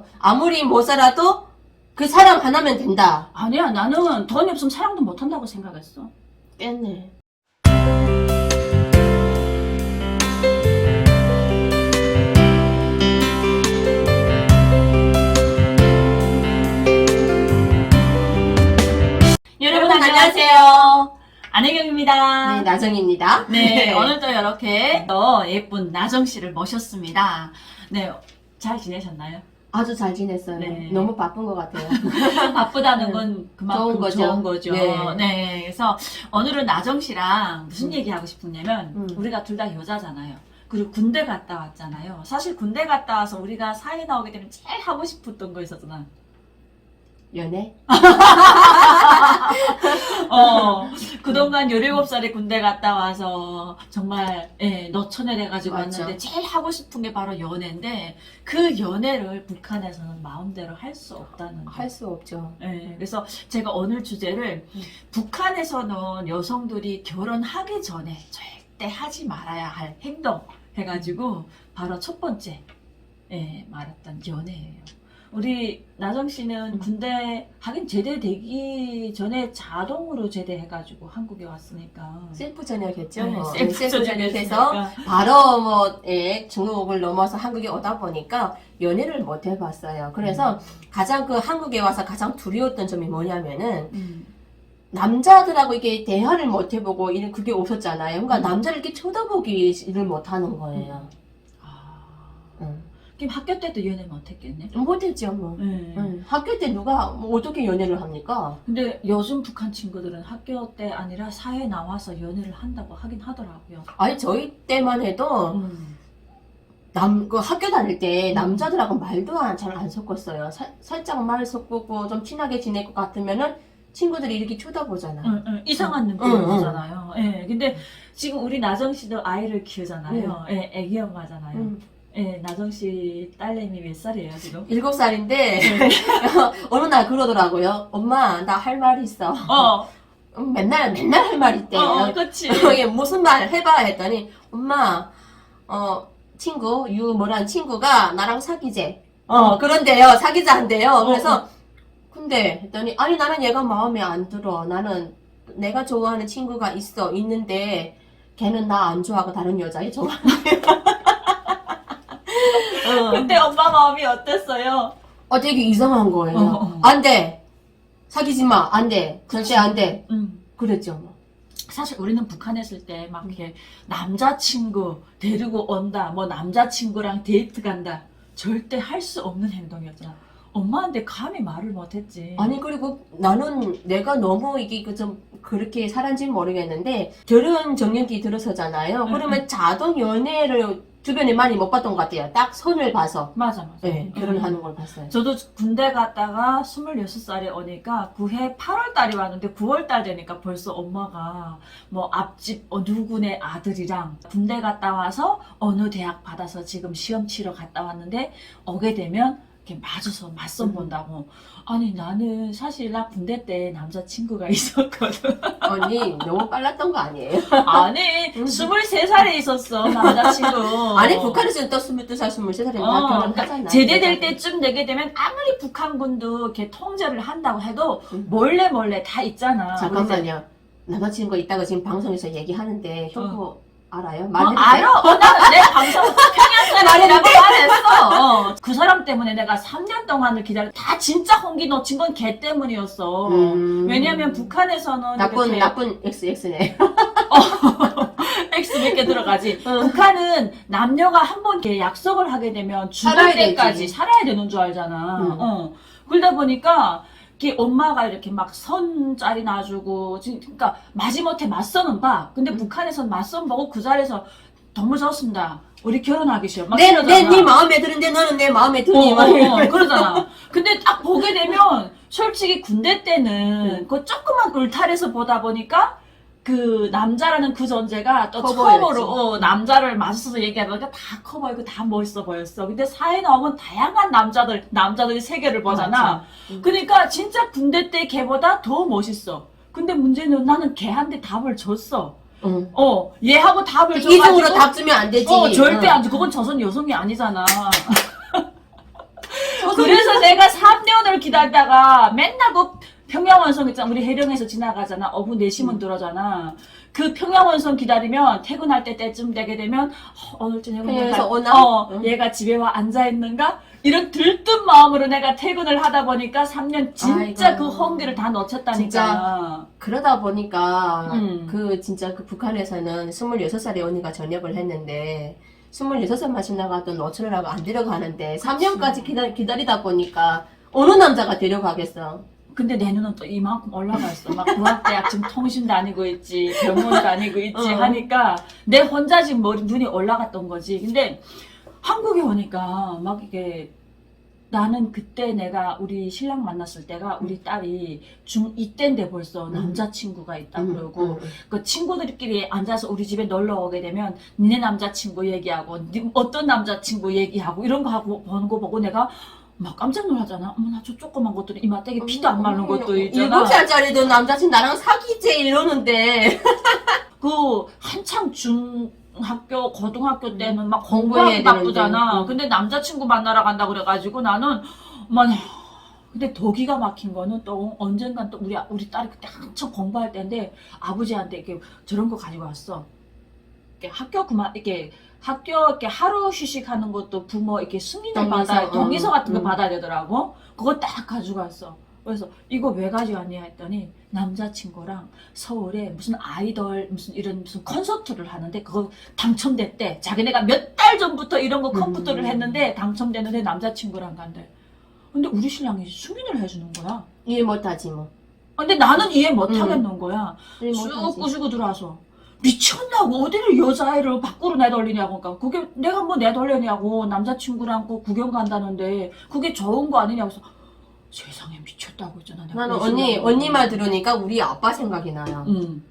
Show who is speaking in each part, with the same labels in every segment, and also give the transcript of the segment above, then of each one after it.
Speaker 1: 어? 아무리 못 살아도 그 사람 하나면 된다.
Speaker 2: 아니야, 나는 돈이 없으면 사랑도 못 한다고 생각했어.
Speaker 1: 깼네.
Speaker 2: 여러분 안녕하세요. 안혜경입니다.
Speaker 1: 네, 나정입니다.
Speaker 2: 네, 오늘도 이렇게 또 예쁜 나정 씨를 모셨습니다. 네, 잘 지내셨나요?
Speaker 1: 아주 잘 지냈어요.
Speaker 2: 네.
Speaker 1: 너무 바쁜 것 같아요.
Speaker 2: 바쁘다는
Speaker 1: 네.
Speaker 2: 건 그만큼
Speaker 1: 좋은
Speaker 2: 좋은
Speaker 1: 거죠.
Speaker 2: 거죠.
Speaker 1: 네.
Speaker 2: 네. 그래서 오늘은 나정 씨랑 무슨
Speaker 1: 음.
Speaker 2: 얘기 하고 싶냐면
Speaker 1: 음.
Speaker 2: 우리가 둘 다 여자잖아요. 그리고 군대 갔다 왔잖아요. 사실 군대 갔다 와서 우리가 사회 나오게 되면 제일 하고 싶었던 거 있었잖아.
Speaker 1: 연애?
Speaker 2: 어, 그동안 17살에 군대 갔다 와서 정말, 예,
Speaker 1: 맞죠.
Speaker 2: 왔는데 제일 하고 싶은 게 바로 연애인데 그 연애를 북한에서는 마음대로 할 수 없다는 거.
Speaker 1: 할 수 없죠.
Speaker 2: 예, 그래서 제가 오늘 주제를
Speaker 1: 음.
Speaker 2: 북한에서는 여성들이 결혼하기 전에 절대 하지 말아야 할 행동 해가지고 바로 첫 번째 예, 말했던 연애예요. 우리 나정 씨는
Speaker 1: 음.
Speaker 2: 군대 하긴 제대되기 전에 자동으로 제대해가지고 한국에 왔으니까
Speaker 1: 셀프 전역했죠.
Speaker 2: 네,
Speaker 1: 뭐.
Speaker 2: 셀프
Speaker 1: 셀프 전역해서
Speaker 2: 전역했으니까.
Speaker 1: 바로 뭐 예, 중국을 넘어서 한국에 오다 보니까 연애를 못 해봤어요. 그래서 가장 그 한국에 와서 가장 두려웠던 점이 뭐냐면은
Speaker 2: 음,
Speaker 1: 남자들하고 이게 대화를 못 해보고 이런 그게 없었잖아요. 그러니까
Speaker 2: 음.
Speaker 1: 남자를 이렇게 쳐다보기를 못 하는 거예요.
Speaker 2: 아,
Speaker 1: 응.
Speaker 2: 그럼 학교 때도 연애 못했겠네.
Speaker 1: 못했죠 뭐.
Speaker 2: 예.
Speaker 1: 응. 학교 때 누가 뭐 어떻게 연애를 합니까?
Speaker 2: 근데 요즘 북한 친구들은 학교 때 아니라 사회 나와서 연애를 한다고 하긴 하더라고요.
Speaker 1: 아니 저희 때만 해도
Speaker 2: 음.
Speaker 1: 남 그 학교 다닐 때
Speaker 2: 음.
Speaker 1: 남자들하고 말도 잘 안 섞었어요. 사- 살짝 말 섞고 좀 친하게 지낼 것 같으면은 친구들이 이렇게 쳐다보잖아.
Speaker 2: 응, 응, 이상한. 보잖아요. 예, 근데 지금 우리 나정 씨도 아이를 키우잖아요. 예, 애기 엄마잖아요.
Speaker 1: 응.
Speaker 2: 예, 나정 씨 딸내미 몇 살이에요, 지금?
Speaker 1: 일곱 살인데 어느 날 그러더라고요. 엄마 나 할말 있어.
Speaker 2: 어,
Speaker 1: 음, 맨날 맨날 할말 있대.
Speaker 2: 어, 어, 그치.
Speaker 1: 이게 무슨 말 해봐 했더니 엄마 어 친구 유 뭐란 친구가 나랑 사귀재 어 그런데요 사귀자 한대요
Speaker 2: 어,
Speaker 1: 그래서 근데 했더니 아니 나는 얘가 마음에 안 들어 나는 내가 좋아하는 친구가 있어 있는데 걔는 나 안 좋아하고 다른 여자애 좋아한대 어.
Speaker 2: 근데 엄마 마음이 어땠어요?
Speaker 1: 어 되게 이상한 거예요
Speaker 2: 어, 어.
Speaker 1: 안 돼 사귀지 마 안 돼 절대 안 돼
Speaker 2: 음.
Speaker 1: 그랬죠 뭐.
Speaker 2: 사실 우리는 북한에 있을 때 막 이렇게 남자친구 데리고 온다, 뭐 남자친구랑 데이트 간다. 절대 할 수 없는 행동이었잖아. 엄마한테 감히 말을 못했지.
Speaker 1: 아니 그리고 나는 내가 너무 이게 그좀 그렇게 살았는지는 모르겠는데 결혼 정년기 들어서잖아요.
Speaker 2: 응,
Speaker 1: 그러면 자동 연애를 주변에 많이 못 봤던 것 같아요. 딱 선을 봐서
Speaker 2: 맞아, 맞아.
Speaker 1: 네, 결혼하는
Speaker 2: 음.
Speaker 1: 걸 봤어요.
Speaker 2: 저도 군대 갔다가 26살에 오니까 그해 8월 달이 왔는데 9월 달 되니까 벌써 엄마가 뭐 앞집 어, 누구네 아들이랑 군대 갔다 와서 어느 대학 받아서 지금 시험 치러 갔다 왔는데 오게 되면 이렇게 마주서 맞선
Speaker 1: 음.
Speaker 2: 본다고. 아니 나는 사실 나 군대 때 남자친구가 있었거든.
Speaker 1: 언니 너무 빨랐던 거 아니에요?
Speaker 2: 아니
Speaker 1: 음.
Speaker 2: 23살에 있었어 남자친구.
Speaker 1: 아니 북한에서는 또 22살, 23살이면
Speaker 2: 어,
Speaker 1: 다 결혼하잖아.
Speaker 2: 제대될 때쯤 되게 되면 아무리 북한군도 이렇게 통제를 한다고 해도
Speaker 1: 음.
Speaker 2: 몰래 몰래 다 있잖아.
Speaker 1: 잠깐만요. 남자친구 있다고 지금 방송에서 얘기하는데 형부 알아요?
Speaker 2: 어,
Speaker 1: 말해도
Speaker 2: 알아. 어, 나는 내 방송 평양 사람이라고 말했어. 어, 그 사람 때문에 내가 3년 동안을 기다려. 다 진짜 홍기 놓친 건 걔 때문이었어.
Speaker 1: 음.
Speaker 2: 왜냐면 북한에서는
Speaker 1: 나쁜
Speaker 2: 이렇게
Speaker 1: 나쁜 XX네.
Speaker 2: X 몇 개 들어가지.
Speaker 1: 응.
Speaker 2: 북한은 남녀가 한번 이렇게 약속을 하게 되면 죽을
Speaker 1: 살아야
Speaker 2: 때까지
Speaker 1: 되지.
Speaker 2: 살아야 되는 줄 알잖아.
Speaker 1: 응.
Speaker 2: 어. 그러다 보니까 이렇게 엄마가 이렇게 막 선짜리 놔주고 지- 그러니까 마지못해 맞서는 봐. 근데
Speaker 1: 응.
Speaker 2: 북한에서는 맞선 보고 그 자리에서 너무 좋습니다. 우리 결혼하기 싫어. 막
Speaker 1: 내. 내, 네 마음에 드는데 너는 내 마음에
Speaker 2: 어,
Speaker 1: 드니? 막
Speaker 2: 어,
Speaker 1: 이러면서.
Speaker 2: 어, 그러잖아. 근데 딱 보게 되면 솔직히 군대 때는
Speaker 1: 응.
Speaker 2: 그 조그만 울타리에서 보다 보니까 그 남자라는 그 존재가
Speaker 1: 또커
Speaker 2: 처음으로. 어, 남자를 맞서서 얘기하니까 다 커 보이고 다 멋있어 보였어. 근데 사회 나오면 다양한 남자들 남자들이 세계를 보잖아.
Speaker 1: 맞아. 응.
Speaker 2: 그러니까 진짜 군대 때 걔보다 더 멋있어. 근데 문제는 나는 걔한테 답을 줬어.
Speaker 1: 응.
Speaker 2: 어, 얘하고 답을 줘가지고
Speaker 1: 답 주면 안 되지.
Speaker 2: 어, 절대
Speaker 1: 응.
Speaker 2: 안 줘. 그건 조선 여성이 아니잖아. 그래서- 기다리다가 맨날 그 평양원성 있잖아. 우리 해령에서 지나가잖아. 어부 4시면 들어잖아. 그 평양원성 기다리면 퇴근할 때 때쯤 되게 되면 어, 오늘
Speaker 1: 평양에서
Speaker 2: 내가-
Speaker 1: 오나?
Speaker 2: 어,
Speaker 1: 응.
Speaker 2: 얘가 집에 와 앉아 있는가? 이런 들뜬 마음으로 내가 퇴근을 하다 보니까 3년 진짜
Speaker 1: 아이고.
Speaker 2: 그 허운기를 다 놓쳤다니까.
Speaker 1: 그러다 보니까
Speaker 2: 음.
Speaker 1: 그 진짜 그 북한에서는 26살의 언니가 전역을 했는데 26살만 지나가도 노출을 하고 안 데려가는데 3년까지 기다, 기다리다 보니까 어느 남자가 데려가겠어.
Speaker 2: 근데 내 눈은 또 이만큼 올라가 있어. 막 고학대학 지금 통신 다니고 있지, 병원 다니고 있지
Speaker 1: 어.
Speaker 2: 하니까 내 혼자 지금 머리 눈이 올라갔던 거지. 근데 한국에 오니까 막 이게 나는 그때 내가 우리 신랑 만났을 때가 우리 딸이 중2 때인데 벌써 남자친구가 있다
Speaker 1: 음,
Speaker 2: 그러고
Speaker 1: 음,
Speaker 2: 그 친구들끼리 앉아서 우리 집에 놀러 오게 되면 니네 남자친구 얘기하고 니 어떤 남자친구 얘기하고 이런 거 하고 보는 거 보고 내가 막 깜짝 놀라잖아. 어머나 저 조그만 것들이 이마떼기 피도 안 마른 것도 있잖아.
Speaker 1: 일곱 살짜리도 남자친 나랑 사귀지 이러는데.
Speaker 2: 그 한창 중 학교 고등학교 때는 막 공부하기 바쁘잖아.
Speaker 1: 되는데. 음.
Speaker 2: 근데 남자친구 만나러 간다 그래가지고 나는 어머나 근데 더 기가 막힌 거는 또 언젠간 또 우리 우리 딸이 그때 한참 공부할 때인데 아버지한테 이렇게 저런 거 가지고 왔어. 이렇게 학교 그만 이렇게 학교 이렇게 하루 휴식하는 것도 부모 이렇게 승인을
Speaker 1: 동의서,
Speaker 2: 받아야
Speaker 1: 어,
Speaker 2: 동의서 같은 거
Speaker 1: 음.
Speaker 2: 받아야 되더라고. 그거 딱 가지고 왔어. 그래서 이거 왜 가져왔냐 했더니 남자친구랑 서울에 무슨 아이돌 무슨 이런 무슨 콘서트를 하는데 그거 당첨됐대. 자기네가 몇 달 전부터 이런 거 컴퓨터를
Speaker 1: 음.
Speaker 2: 했는데 당첨됐는데 남자친구랑 간대. 근데 우리 신랑이 승인을 해주는 거야.
Speaker 1: 이해 못하지 뭐.
Speaker 2: 근데 나는 이해 못
Speaker 1: 음.
Speaker 2: 하겠는 거야. 쭉. 꼬시고 들어와서 미쳤냐고 어디를 여자애를 밖으로 내돌리냐고 그러니까 그게 내가 뭐 내돌려냐고 남자친구랑 그 구경 간다는데 그게 좋은 거 아니냐고 해서 세상에 미쳤다고 했잖아 내가
Speaker 1: 나는
Speaker 2: 그
Speaker 1: 언니
Speaker 2: 신랑이.
Speaker 1: 언니 말 들으니까 우리 아빠 생각이 나요.
Speaker 2: 응.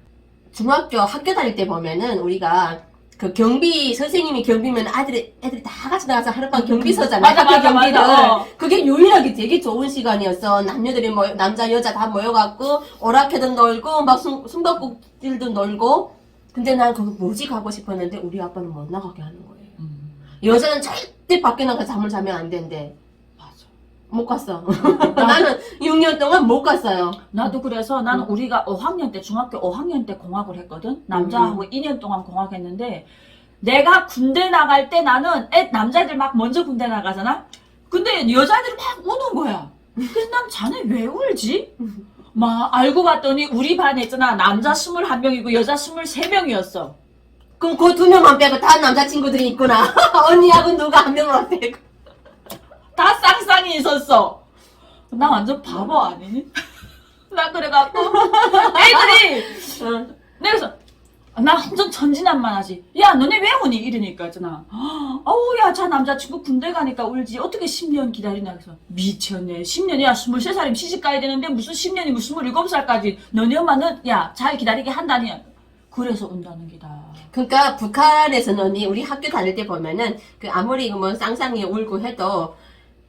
Speaker 1: 중학교 학교 다닐 때 보면은 우리가 그 경비 선생님이 경비면 아들이 애들이 다 같이 나가서 하룻밤 경비 서잖아.
Speaker 2: 맞아,
Speaker 1: 학교
Speaker 2: 맞아,
Speaker 1: 경비를.
Speaker 2: 맞아. 어.
Speaker 1: 그게 유일하게 되게 좋은 시간이었어. 남녀들이 모 남자 여자 다 모여갖고 오락회도 놀고 막 숨, 숨바꼭질도 놀고. 근데 난 거기 뭐지 가고 싶었는데 우리 아빠는 못 나가게 하는 거예요.
Speaker 2: 음,
Speaker 1: 여자는 절대 밖에 나가 잠을 자면 안 된대. 못 갔어. 나는 6년 동안 못 갔어요.
Speaker 2: 나도 그래서 나는
Speaker 1: 음.
Speaker 2: 우리가 5학년 때 중학교 5학년 때 공학을 했거든 남자하고 2년 동안 공학했는데 내가 군대 나갈 때 나는 애 남자애들 막 먼저 군대 나가잖아 근데 여자애들이 막 우는 거야 그래서 난 자네 왜 울지? 막 알고 봤더니 우리 반에 있잖아 남자 21명이고 여자 23명이었어
Speaker 1: 그럼 그 두 명만 빼고 다 남자친구들이 있구나. 언니하고 누가 한 명만 빼고.
Speaker 2: 다 쌍쌍이 있었어 나 완전 바보 아니니? 나 그래갖고 애들이
Speaker 1: 응.
Speaker 2: 내가 그래서 나 완전 천진난만하지. 야 너네 왜 오니? 이러니까 있잖아. 어우 야저 남자친구 군대 가니까 울지. 어떻게 10년 기다리냐. 그래서 미쳤네. 10년이야 23살이면 시집 가야 되는데 무슨 10년이면 27살까지. 너네 엄마는 야 잘 기다리게 한다니. 그래서 운다는 기다.
Speaker 1: 그러니까 북한에서는 우리 학교 다닐 때 보면은 그 아무리 뭐 쌍쌍이 울고 해도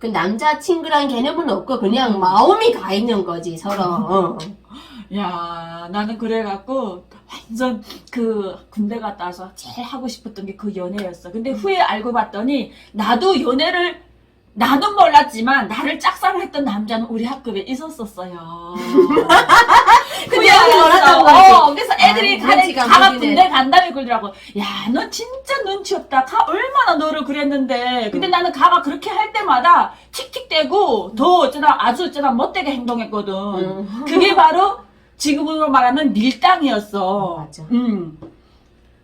Speaker 1: 그 남자 친구란 개념은 없고 그냥 마음이 가 있는 거지 서로. 어.
Speaker 2: 야 나는 그래갖고 완전 그 군대 갔다 와서 제일 하고 싶었던 게 그 연애였어. 근데 후에 알고 봤더니 나도 연애를 나는 몰랐지만 나를 짝사랑했던 남자는 우리 학급에 있었었어요.
Speaker 1: 몰랐던
Speaker 2: 알았어.
Speaker 1: 거지.
Speaker 2: 어, 그래서 애들이
Speaker 1: 아,
Speaker 2: 가래,
Speaker 1: 눈치가
Speaker 2: 가가
Speaker 1: 보이네.
Speaker 2: 군대 간다며 그러더라고. 야, 너 진짜 눈치 없다. 가 얼마나 너를 그랬는데. 근데
Speaker 1: 음.
Speaker 2: 나는 가가 그렇게 할 때마다 틱틱대고 더 어쩌나 아주 어쩌나 못되게 행동했거든.
Speaker 1: 음.
Speaker 2: 그게 바로 지금으로 말하는 밀당이었어.
Speaker 1: 맞아.
Speaker 2: 음.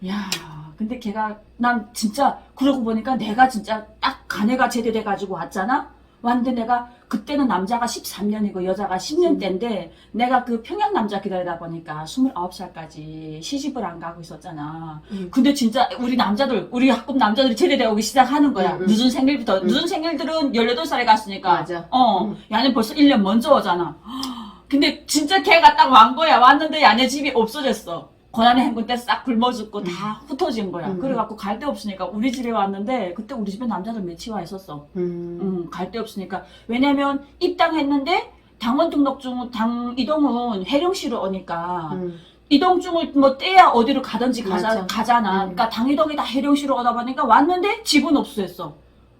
Speaker 2: 야, 근데 걔가 난 진짜 그러고 보니까 내가 진짜 딱 간애가 제대돼가지고 왔잖아. 왔는데 내가 그때는 남자가 13년이고 여자가
Speaker 1: 음.
Speaker 2: 10년 때인데 내가 그 평양 남자 기다리다 보니까 29살까지 시집을 안 가고 있었잖아.
Speaker 1: 음.
Speaker 2: 근데 진짜 우리 남자들, 우리 학급 남자들이 제대되어 오기 시작하는 거야.
Speaker 1: 음, 음.
Speaker 2: 늦은 생일부터.
Speaker 1: 음.
Speaker 2: 늦은 생일들은 18살에 갔으니까.
Speaker 1: 맞아.
Speaker 2: 어,
Speaker 1: 음.
Speaker 2: 야는 벌써 1년 먼저 오잖아. 근데 진짜 걔가 딱완 거야. 왔는데 야네 집이 없어졌어. 고난의 행군 때 싹 굶어 죽고 다 흩어진 거야.
Speaker 1: 음.
Speaker 2: 그래갖고 갈 데 없으니까 우리 집에 왔는데 그때 우리 집에 남자들 몇이 와 있었어.
Speaker 1: 음.
Speaker 2: 음, 갈 데 없으니까. 왜냐면 입당했는데 당원 등록증, 당 이동은 해령시로 오니까
Speaker 1: 음.
Speaker 2: 이동증을 뭐 떼야 어디로 가든지 가자,
Speaker 1: 맞아.
Speaker 2: 가잖아.
Speaker 1: 음.
Speaker 2: 그러니까 당이동이 다 해령시로 오다 보니까 왔는데 집은 없어졌어.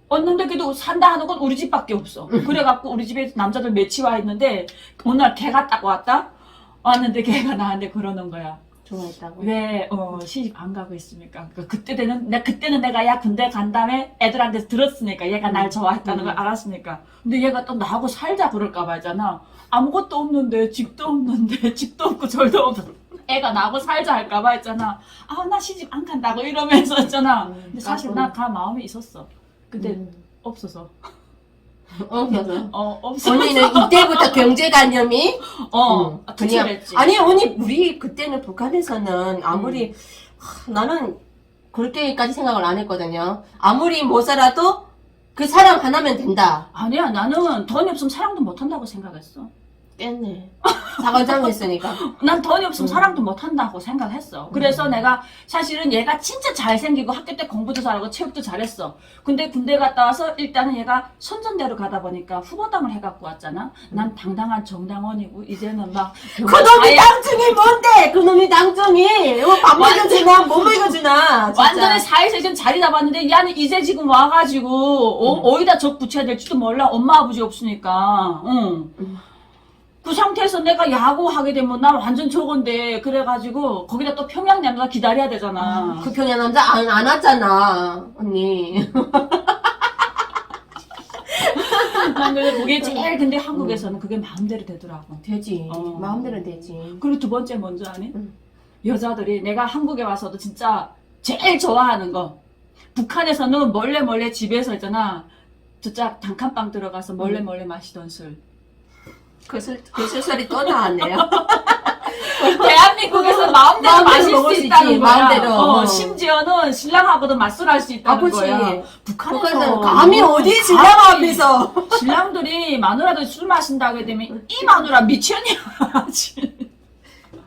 Speaker 2: 얻는데 그래도 산다 하는 건 우리 집밖에 없어. 그래갖고 우리 집에 남자들 몇이 와 있는데 어느 날 개가 딱 왔다? 왔는데 걔가 나한테 그러는 거야.
Speaker 1: 좋아했다고.
Speaker 2: 왜, 어, 시집 안 가고 있습니까? 그 그때 되는, 내, 그때는 내가 야 군대 간 다음에 애들한테 들었으니까 얘가 날 좋아했다는 걸
Speaker 1: 음.
Speaker 2: 알았으니까. 근데 얘가 또 나하고 살자 그럴까봐 했잖아. 아무것도 없는데, 집도 없는데, 집도 없고 절도 없고. 애가 나하고 살자 할까 봐 했잖아. 아, 나 시집 안 간다고 이러면서 했잖아.
Speaker 1: 음,
Speaker 2: 근데 사실. 나 가 마음이 있었어. 근데
Speaker 1: 음.
Speaker 2: 없어서.
Speaker 1: 어, 그래서.
Speaker 2: 어.
Speaker 1: 언니는 이때부터 경제관념이
Speaker 2: 어,
Speaker 1: 음,
Speaker 2: 투철했지.
Speaker 1: 아니 언니 우리 그때는 북한에서는 아무리 하, 나는 그렇게까지 생각을 안 했거든요. 아무리 못 살아도 그 사람 하나면 된다.
Speaker 2: 아니야, 나는 돈이 없으면 사랑도 못 한다고 생각했어.
Speaker 1: 깼네. 사과장 했으니까.
Speaker 2: 난 돈이 없으면
Speaker 1: 음.
Speaker 2: 사랑도 못 한다고 생각했어. 그래서
Speaker 1: 음.
Speaker 2: 내가 사실은 얘가 진짜 잘생기고 학교 때 공부도 잘하고 체육도 잘했어. 근데 군대 갔다 와서 일단은 얘가 선전대로 가다 보니까 후보당을 해갖고 왔잖아. 난 당당한 정당원이고 이제는 막
Speaker 1: 그놈이 당중이 뭔데? 그놈이 당중이 뭐밥 먹여주나 뭐 먹여주나. 진짜.
Speaker 2: 완전히 사회에서 자리 잡았는데 얘는 이제 지금 와가지고 어,
Speaker 1: 음.
Speaker 2: 어디다 적 붙여야 될지도 몰라. 엄마 아버지 없으니까. 응.
Speaker 1: 음.
Speaker 2: 그 상태에서 내가 야구하게 되면 난 완전 저건데 그래가지고 거기다 또 평양 남자 기다려야 되잖아.
Speaker 1: 그 평양 남자 안, 안 왔잖아 언니.
Speaker 2: 난 그래서 그게 제일 근데 한국에서는 그게 마음대로 되더라고.
Speaker 1: 되지.
Speaker 2: 어.
Speaker 1: 마음대로 되지.
Speaker 2: 그리고 두 번째 뭔지 아니?
Speaker 1: 응.
Speaker 2: 여자들이 내가 한국에 와서도 진짜 제일 좋아하는 거. 북한에서는 몰래 몰래 집에서 있잖아. 진짜 단칸방 들어가서 몰래
Speaker 1: 응.
Speaker 2: 몰래 마시던 술.
Speaker 1: 그, 술, 그 술소리 또 나왔네요.
Speaker 2: 대한민국에서 마음대로, 마실
Speaker 1: 먹을 수수
Speaker 2: 있다는 거야.
Speaker 1: 마음대로.
Speaker 2: 어,
Speaker 1: 어.
Speaker 2: 심지어는 신랑하고도 맞술 할 수 있다는
Speaker 1: 아.
Speaker 2: 거야. 북한에서
Speaker 1: 북한에서는 감히 어디 신랑
Speaker 2: 감히
Speaker 1: 앞에서.
Speaker 2: 신랑들이 마누라들 술 마신다고 되면 이 마누라 미쳤냐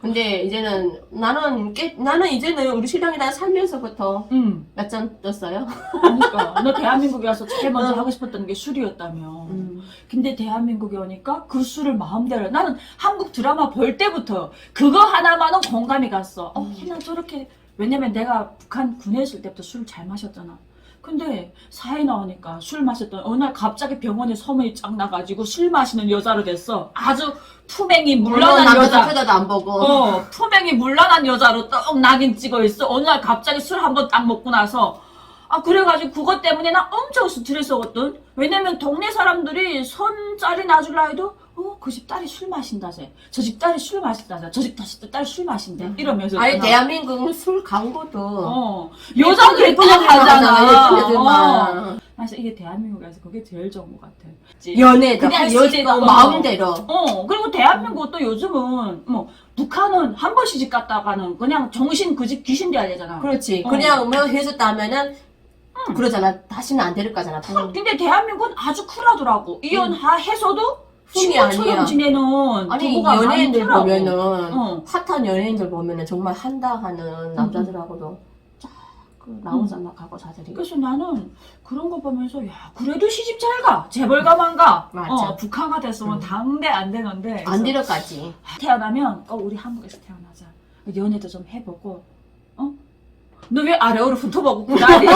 Speaker 1: 근데 이제는 나는 깨, 나는 이제는 우리 신랑이랑 살면서부터 응몇잔 떴어요.
Speaker 2: 그러니까 너 대한민국에 와서 제일 먼저
Speaker 1: 응.
Speaker 2: 하고 싶었던 게 술이었다며
Speaker 1: 음.
Speaker 2: 근데 대한민국에 오니까 그 술을 마음대로 나는 한국 드라마 볼 때부터 그거 하나만은 공감이 갔어 어,
Speaker 1: 음.
Speaker 2: 나 저렇게 왜냐면 내가 북한 군에 있을 때부터 술을 잘 마셨잖아 근데 사회 나오니까 술 마셨던 어느 날 갑자기 병원에 소문이 쫙 나가지고 술 마시는 여자로 됐어 아주 품행이 물러난 여자
Speaker 1: 쳐다도 안 보고.
Speaker 2: 어, 품행이 물란한 여자로 떡 낙인 찍어 있어. 어느 날 갑자기 술 한 번 딱 먹고 나서 아 그래가지고 그것 때문에 나 엄청 스트레스거든. 왜냐면 동네 사람들이 손자리 놔줄라 해도 어 그 집 딸이 술 마신다제. 저집 딸이 술 마신다제. 저집 딸이 술 마신대. 이러면서
Speaker 1: 아니
Speaker 2: 있잖아.
Speaker 1: 대한민국은 술 광고도
Speaker 2: 어 여자들이 또 하잖아. 어.
Speaker 1: 애들만.
Speaker 2: 그래서 이게 대한민국에서 그게 제일 좋은 것 같아.
Speaker 1: 연애도
Speaker 2: 그냥 여자가
Speaker 1: 마음대로.
Speaker 2: 어, 그리고 대한민국도 요즘은, 뭐, 북한은 한번 시집 갔다가는 그냥 정신 그 집 귀신 돼야 되잖아.
Speaker 1: 그렇지.
Speaker 2: 어.
Speaker 1: 그냥 뭐 헤어졌다 하면은 그러잖아. 다시는 안 데릴 거잖아.
Speaker 2: 근데 대한민국은 아주 쿨하더라고. 이혼하 해서도
Speaker 1: 흠이
Speaker 2: 친구처럼
Speaker 1: 아니야.
Speaker 2: 지내는
Speaker 1: 아니
Speaker 2: 부부가
Speaker 1: 연예인들
Speaker 2: 많더라고.
Speaker 1: 보면은
Speaker 2: 어.
Speaker 1: 핫한 연예인들 보면은 정말 한다 하는 남자들하고도 쫙그 나오잖아 과거사들이.
Speaker 2: 그래서 나는 그런 거 보면서, 야, 그래도 시집 잘 가. 재벌가만 가.
Speaker 1: 맞아.
Speaker 2: 어, 북한가 됐으면
Speaker 1: 음.
Speaker 2: 당대 안 되는데.
Speaker 1: 안
Speaker 2: 그래서
Speaker 1: 데려가지.
Speaker 2: 태어나면, 어, 우리 한국에서 태어나자. 연애도 좀 해보고, 어? 너 왜 아래로 훑어보고 구다리? 어?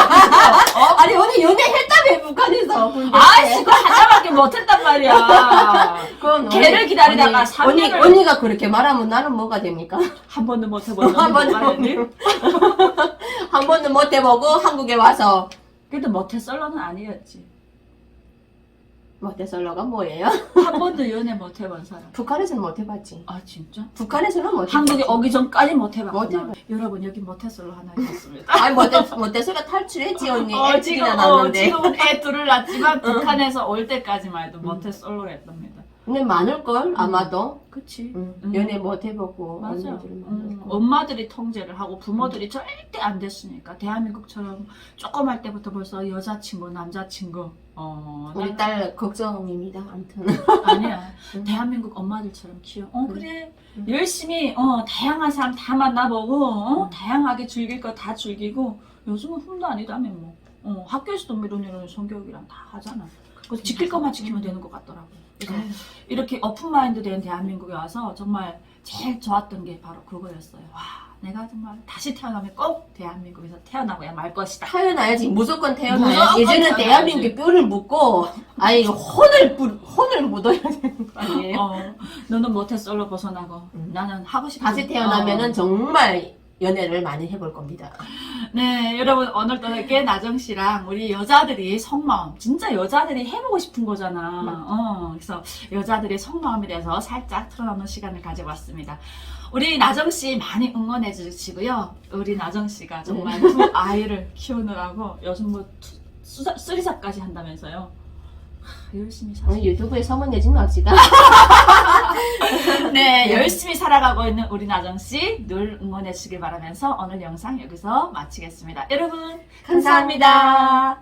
Speaker 1: 아니 언니 연애했다며 북한에서. 군대
Speaker 2: 아이씨,
Speaker 1: 때.
Speaker 2: 그거 하나밖에 못했단 말이야.
Speaker 1: 그건
Speaker 2: 걔를
Speaker 1: 언니-
Speaker 2: 기다리다가
Speaker 1: 언니,
Speaker 2: 삼
Speaker 1: 언니,
Speaker 2: 년을-
Speaker 1: 언니가 그렇게 말하면 나는 뭐가 됩니까?
Speaker 2: 한 번도 못해본
Speaker 1: 한 번도
Speaker 2: 놈이
Speaker 1: 한 번도 못 해보고 한국에 와서
Speaker 2: 그래도 못했썰러는 아니었지.
Speaker 1: 못해설러가 뭐예요?
Speaker 2: 한 번도 연애 못 해본 사람.
Speaker 1: 북한에서는 못 해봤지.
Speaker 2: 아 진짜?
Speaker 1: 북한에서는 못 해봤지.
Speaker 2: 한국에 오기 전까지 못 해봤구나.
Speaker 1: 못 해봤-
Speaker 2: 여러분 여기 못했썰러 하나 있었습니다.
Speaker 1: 아니 못해 못해서가 탈출했지 언니.
Speaker 2: 어,
Speaker 1: 애
Speaker 2: 지금,
Speaker 1: 둘이나
Speaker 2: 어. 지금은 애 둘을 낳지만 북한에서 올 때까지만 해도 했답니다.
Speaker 1: 근데 많을 걸 아마도.
Speaker 2: 그치.
Speaker 1: 응.
Speaker 2: 음.
Speaker 1: 연애 못 해보고
Speaker 2: 맞아.
Speaker 1: 언니들은
Speaker 2: 음,
Speaker 1: 많을 걸.
Speaker 2: 엄마들이 통제를 하고 부모들이 절대 안 됐으니까 대한민국처럼 조그말 때부터 벌써 여자친구, 남자친구. 어,
Speaker 1: 우리
Speaker 2: 난-
Speaker 1: 딸 걱정입니다. 아무튼.
Speaker 2: 아니야.
Speaker 1: 응.
Speaker 2: 대한민국 엄마들처럼 키워. 어,
Speaker 1: 응.
Speaker 2: 그래.
Speaker 1: 응.
Speaker 2: 열심히, 어, 다양한 사람 다 만나보고, 어,
Speaker 1: 응.
Speaker 2: 다양하게 즐길 거 다 즐기고, 요즘은 흠도 아니다며, 뭐. 어, 학교에서도 이런 이런 성교육이랑 다 하잖아. 그래서 지킬 것만 지키면 되는 것 같더라고요. 그래서
Speaker 1: 아유.
Speaker 2: 이렇게 오픈 마인드 된 대한민국에 와서 정말 제일 좋았던 게 바로 그거였어요. 와, 내가 정말 다시 태어나면 꼭 대한민국에서 태어나고야 말 것이다.
Speaker 1: 태어나야지 무조건 태어나야지
Speaker 2: 무조건
Speaker 1: 예전에
Speaker 2: 태어나야지.
Speaker 1: 대한민국에 뼈를 묻고 아예 혼을 뿌- 혼을 묻어야 되는 거 아니에요?
Speaker 2: 어, 너는 모태솔로 벗어나고
Speaker 1: 음.
Speaker 2: 나는 하고 싶은
Speaker 1: 다시 태어나면은
Speaker 2: 어.
Speaker 1: 정말 연애를 많이 해볼 겁니다.
Speaker 2: 네, 여러분 오늘도 이렇게 나정 씨랑 우리 여자들이 속마음 진짜 여자들이 해보고 싶은 거잖아. 어, 그래서 여자들의 속마음에 대해서 살짝 털어놓는 시간을 가져봤습니다. 우리 나정 씨 많이 응원해 주시고요. 우리 나정 씨가 정말 두 아이를 키우느라고 요즘 뭐 투- 수사, 쓰리사까지 한다면서요. 하, 열심히 사.
Speaker 1: 오늘 유튜브에 서문예진 납시다.
Speaker 2: 네, 열심히 살아가고 있는 우리 나정 씨 늘 응원해 주시길 바라면서 오늘 영상 여기서 마치겠습니다. 여러분
Speaker 1: 감사합니다.